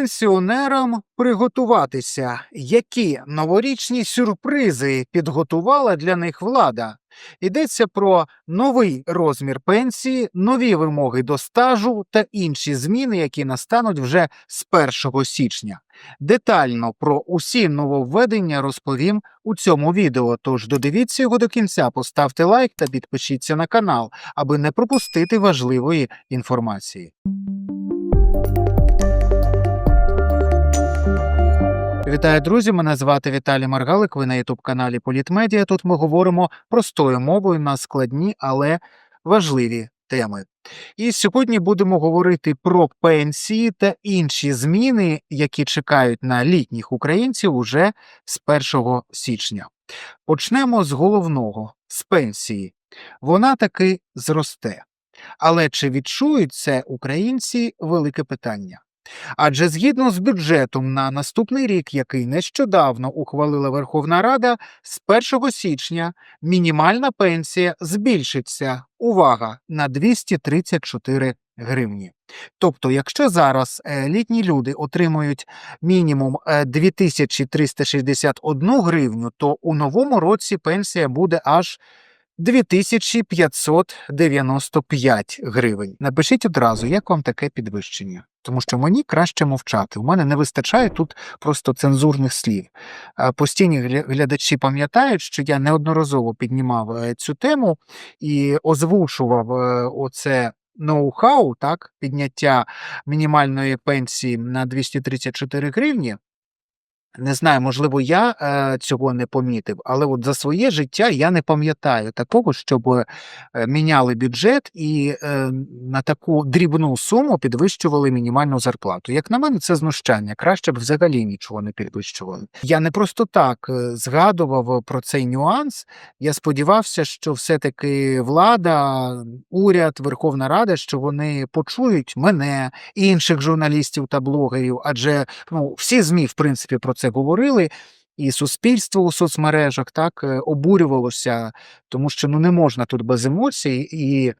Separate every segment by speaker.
Speaker 1: Пенсіонерам приготуватися, які новорічні сюрпризи підготувала для них влада. Йдеться про новий розмір пенсії, нові вимоги до стажу та інші зміни, які настануть вже з 1 січня. Детально про усі нововведення розповім у цьому відео. Тож додивіться його до кінця, поставте лайк та підпишіться на канал, аби не пропустити важливої інформації. Вітаю, друзі! Мене звати Віталій Маргалик. Ви на ютуб каналі Політмедіа. Тут ми говоримо простою мовою на складні, але важливі теми. І сьогодні будемо говорити про пенсії та інші зміни, які чекають на літніх українців уже з 1 січня. Почнемо з головного з пенсії. Вона таки зросте. Але чи відчують це українці велике питання? Адже згідно з бюджетом на наступний рік, який нещодавно ухвалила Верховна Рада, з 1 січня мінімальна пенсія збільшиться. Увага на 234 гривні. Тобто, якщо зараз е, літні люди отримують мінімум е, 2361 гривню, то у новому році пенсія буде аж 2595 гривень. Напишіть одразу, як вам таке підвищення, тому що мені краще мовчати. У мене не вистачає тут просто цензурних слів. Постійні глядачі пам'ятають, що я неодноразово піднімав е, цю тему і озвучував е, оце. Ноу-хау, так, підняття мінімальної пенсії на 234 гривні. Не знаю, можливо, я е, цього не помітив, але от за своє життя я не пам'ятаю такого, щоб е, міняли бюджет і е, на таку дрібну суму підвищували мінімальну зарплату. Як на мене, це знущання. Краще б взагалі нічого не підвищували. Я не просто так е, згадував про цей нюанс. Я сподівався, що все-таки влада, уряд, Верховна Рада, що вони почують мене, інших журналістів та блогерів, адже ну, всі ЗМІ, в принципі, про це говорили, і суспільство у соцмережах так е, обурювалося, тому що ну не можна тут без емоцій і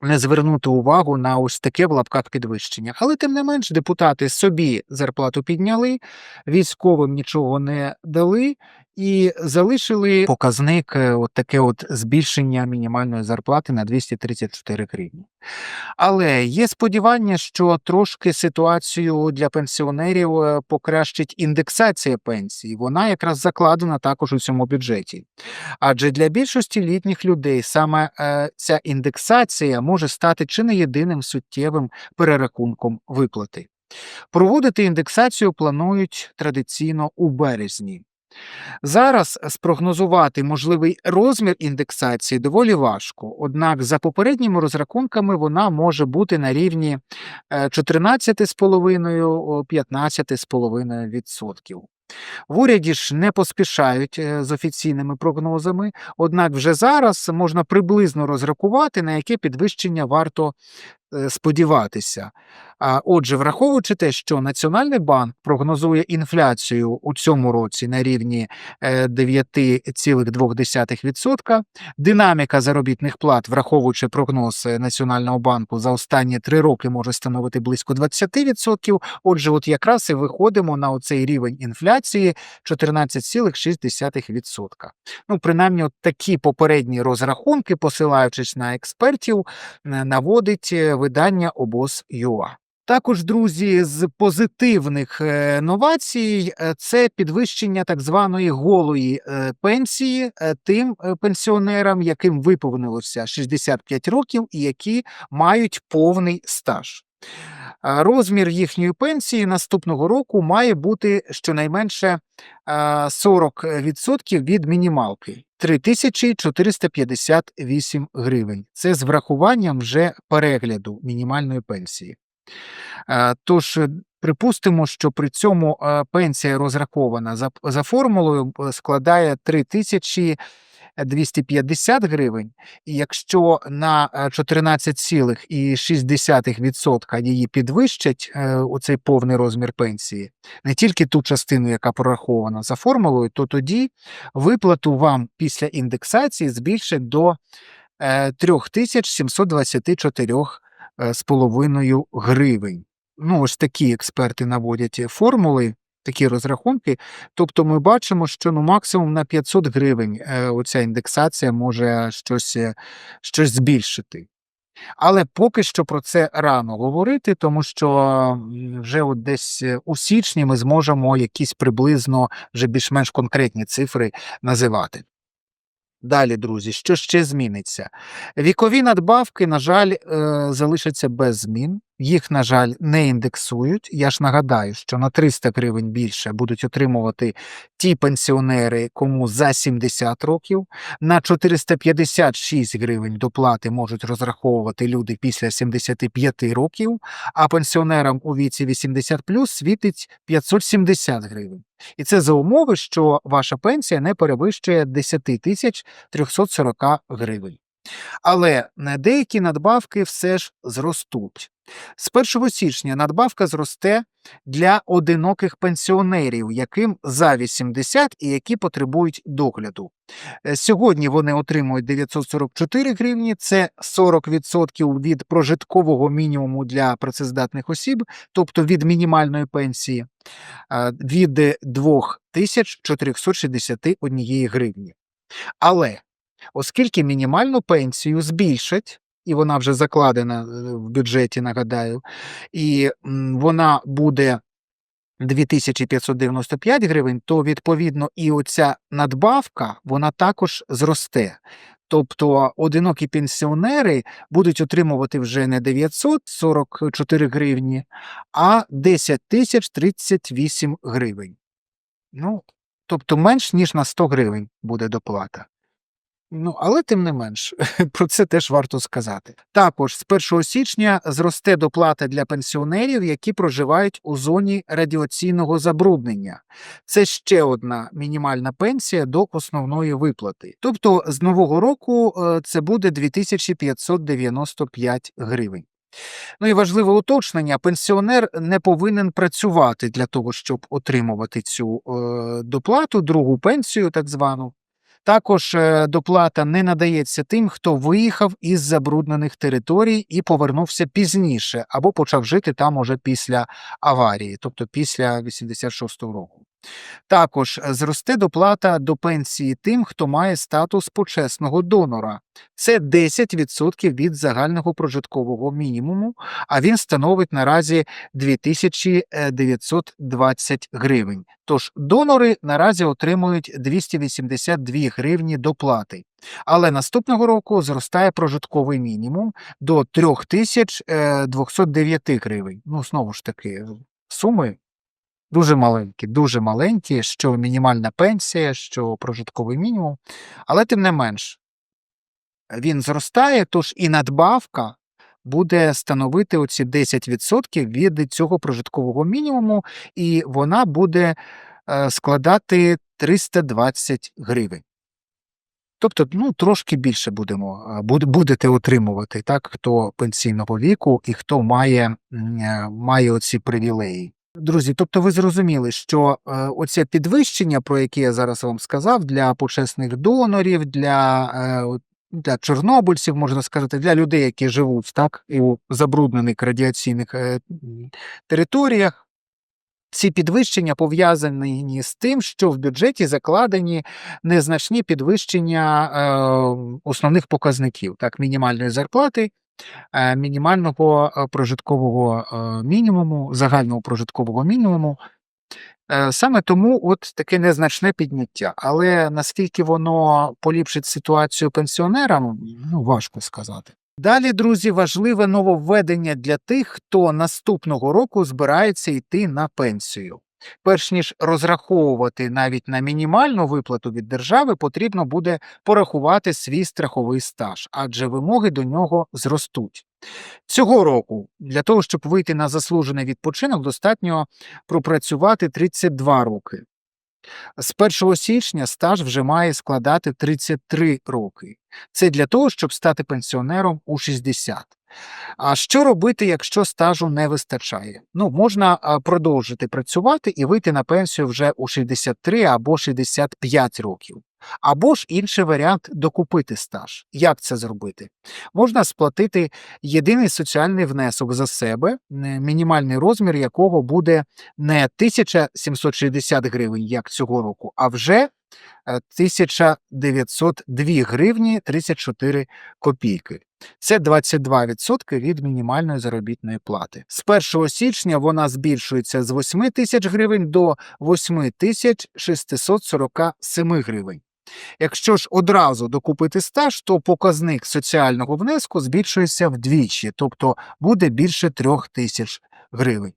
Speaker 1: не звернути увагу на ось таке в лапках підвищення. Але тим не менш, депутати собі зарплату підняли, військовим нічого не дали. І залишили показник е, от таке от збільшення мінімальної зарплати на 234 гривні. Але є сподівання, що трошки ситуацію для пенсіонерів е, покращить індексація пенсій. Вона якраз закладена також у цьому бюджеті. Адже для більшості літніх людей саме е, ця індексація може стати чи не єдиним суттєвим перерахунком виплати. Проводити індексацію планують традиційно у березні. Зараз спрогнозувати можливий розмір індексації доволі важко, однак за попередніми розрахунками вона може бути на рівні е, 14,5-15,5%. В уряді ж не поспішають е, з офіційними прогнозами, однак вже зараз можна приблизно розрахувати, на яке підвищення варто е, сподіватися. Отже, враховуючи те, що Національний банк прогнозує інфляцію у цьому році на рівні е, 9,2%, динаміка заробітних плат, враховуючи прогноз е, Національного банку за останні три роки, може становити близько 20%. Отже, от якраз і виходимо на оцей рівень інфляції 14,6%. Ну, принаймні, от такі попередні розрахунки, посилаючись на експертів, е, наводить е, видання обоз.ua. Також, друзі, з позитивних е, новацій е, це підвищення так званої голої е, пенсії тим пенсіонерам, яким виповнилося 65 років і які мають повний стаж. Розмір їхньої пенсії наступного року має бути щонайменше 40% від мінімалки 3458 гривень. Це з врахуванням вже перегляду мінімальної пенсії. Е, Тож, е, припустимо, що при цьому е, пенсія розрахована за, за формулою складає 3250 гривень, і якщо на е, 14,6% її підвищать у цей повний розмір пенсії, не тільки ту частину, яка прорахована за формулою, то тоді виплату вам після індексації збільшать до е, 3724 е, з половиною гривень. ну, ось такі експерти наводять формули, такі розрахунки. Тобто ми бачимо, що ну, максимум на 500 гривень е, оця індексація може щось, е, щось збільшити. Але поки що про це рано говорити, тому що вже от десь е, у січні ми зможемо якісь приблизно вже більш-менш конкретні цифри називати. Далі, друзі, що ще зміниться? Вікові надбавки, на жаль, е, залишаться без змін. Їх, на жаль, не індексують. Я ж нагадаю, що на 300 гривень більше будуть отримувати ті пенсіонери, кому за 70 років. На 456 гривень доплати можуть розраховувати люди після 75 років, а пенсіонерам у віці 80 світить 570 гривень. І це за умови, що ваша пенсія не перевищує 10 тисяч 340 гривень. Але деякі надбавки все ж зростуть. З 1 січня надбавка зросте для одиноких пенсіонерів, яким за 80 і які потребують догляду. Е, Сьогодні вони отримують 944 гривні, це 40% від прожиткового мінімуму для працездатних осіб, тобто від мінімальної пенсії, від 2461 гривні. Але оскільки мінімальну пенсію збільшать, і вона вже закладена е, в бюджеті, нагадаю, і вона буде 2595 гривень, то відповідно і оця надбавка вона також зросте. Тобто одинокі пенсіонери будуть отримувати вже не 944 гривні, а 10 тисяч 38 гривень. Ну, тобто менш ніж на 100 гривень буде доплата. Ну, але тим не менш, про це теж варто сказати. Також з 1 січня зросте доплата для пенсіонерів, які проживають у зоні радіаційного забруднення. Це ще одна мінімальна пенсія до основної виплати. Тобто з нового року е, це буде 2595 гривень. Ну і важливе уточнення: пенсіонер не повинен працювати для того, щоб отримувати цю е, доплату, другу пенсію, так звану. Також е, доплата не надається тим, хто виїхав із забруднених територій і повернувся пізніше, або почав жити там уже після аварії, тобто після 86-го року. Також е, зросте доплата до пенсії тим, хто має статус почесного донора. Це 10% від загального прожиткового мінімуму, а він становить наразі 2920 гривень. Тож донори наразі отримують 282 гривні доплати. Але наступного року зростає прожитковий мінімум до 3209 гривень. Ну, знову ж таки, суми дуже маленькі, дуже маленькі, що мінімальна пенсія, що прожитковий мінімум. Але тим не менш, він зростає, тож і надбавка буде становити оці 10% від цього прожиткового мінімуму, і вона буде е, складати 320 гривень. Тобто, ну, трошки більше будемо, будете отримувати, так, хто пенсійного віку і хто має, е, має оці привілеї. Друзі, тобто ви зрозуміли, що е, оце підвищення, про яке я зараз вам сказав, для почесних донорів, для, е, для чорнобильців, можна сказати, для людей, які живуть так, у забруднених радіаційних е, територіях, ці підвищення пов'язані з тим, що в бюджеті закладені незначні підвищення основних показників, так, мінімальної зарплати, мінімального е, прожиткового е, мінімуму, загального прожиткового мінімуму. Е, Саме тому от таке незначне підняття. Але наскільки воно поліпшить ситуацію пенсіонерам, ну важко сказати. Далі, друзі, важливе нововведення для тих, хто наступного року збирається йти на пенсію. Перш ніж розраховувати навіть на мінімальну виплату від держави, потрібно буде порахувати свій страховий стаж, адже вимоги до нього зростуть. Цього року для того, щоб вийти на заслужений відпочинок, достатньо пропрацювати 32 роки. З 1 січня стаж вже має складати 33 роки. Це для того, щоб стати пенсіонером у 60. А що робити, якщо стажу не вистачає? Ну, можна продовжити працювати і вийти на пенсію вже у 63 або 65 років. Або ж інший варіант докупити стаж. Як це зробити? Можна сплатити єдиний соціальний внесок за себе, е, мінімальний розмір якого буде не 1760 гривень, як цього року, а вже е, 1902 гривні 34 копійки. Це 22% від мінімальної заробітної плати. З 1 січня вона збільшується з 8 тисяч гривень до 8 тисяч 647 гривень. Якщо ж одразу докупити стаж, то показник соціального внеску збільшується вдвічі, тобто буде більше 3 тисяч гривень.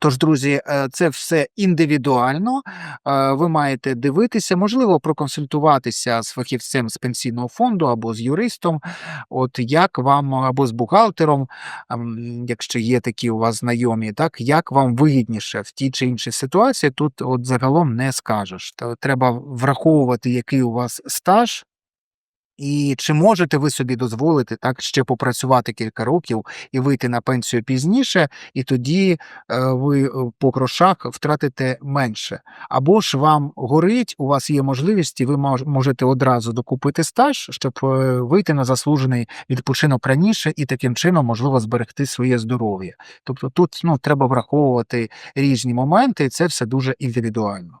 Speaker 1: Тож, друзі, е, це все індивідуально. е, Ви маєте дивитися, можливо, проконсультуватися з фахівцем з пенсійного фонду або з юристом, от як вам або з бухгалтером, якщо є такі у вас знайомі, так як вам вигідніше в тій чи іншій ситуації, тут от загалом не скажеш. Треба враховувати, який у вас стаж. І чи можете ви собі дозволити так ще попрацювати кілька років і вийти на пенсію пізніше, і тоді е, ви е, по грошах втратите менше. Або ж вам горить, у вас є можливість, і ви мож- можете одразу докупити стаж, щоб е, вийти на заслужений відпочинок раніше і таким чином можливо зберегти своє здоров'я. Тобто тут ну, треба враховувати різні моменти, і це все дуже індивідуально.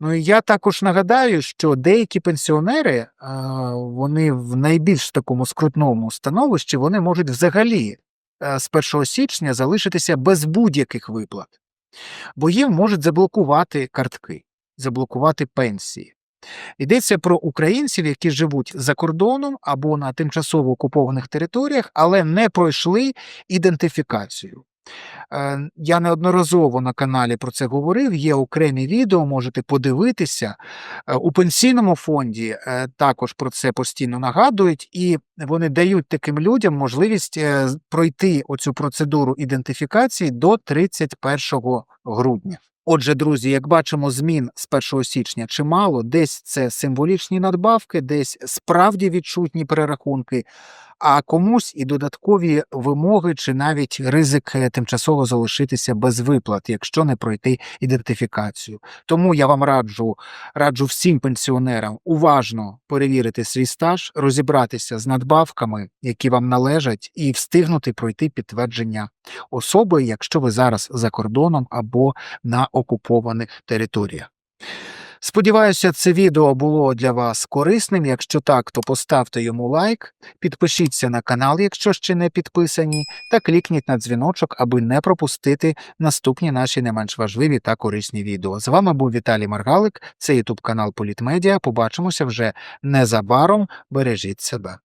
Speaker 1: Ну і я також нагадаю, що деякі пенсіонери, вони в найбільш такому скрутному становищі, вони можуть взагалі е, з 1 січня залишитися без будь-яких виплат, бо їм можуть заблокувати картки, заблокувати пенсії. Йдеться про українців, які живуть за кордоном або на тимчасово окупованих територіях, але не пройшли ідентифікацію. Е, Я неодноразово на каналі про це говорив. Є окремі відео, можете подивитися. Е, У пенсійному фонді е, також про це постійно нагадують, і вони дають таким людям можливість пройти оцю процедуру ідентифікації до 31 грудня. Отже, друзі, як бачимо, змін з 1 січня чимало, десь це символічні надбавки, десь справді відчутні перерахунки, а комусь і додаткові вимоги чи навіть ризик тимчасово залишитися без виплат, якщо не пройти ідентифікацію. Тому я вам раджу, раджу всім пенсіонерам уважно перевірити свій стаж, розібратися з надбавками, які вам належать, і встигнути пройти підтвердження особи, якщо ви зараз за кордоном або на окупованих територіях. Сподіваюся, це відео було для вас корисним. Якщо так, то поставте йому лайк, підпишіться на канал, якщо ще не підписані, та клікніть на дзвіночок, аби не пропустити наступні наші не менш важливі та корисні відео. З вами був Віталій Маргалик, це YouTube канал Політмедіа. Побачимося вже незабаром. Бережіть себе.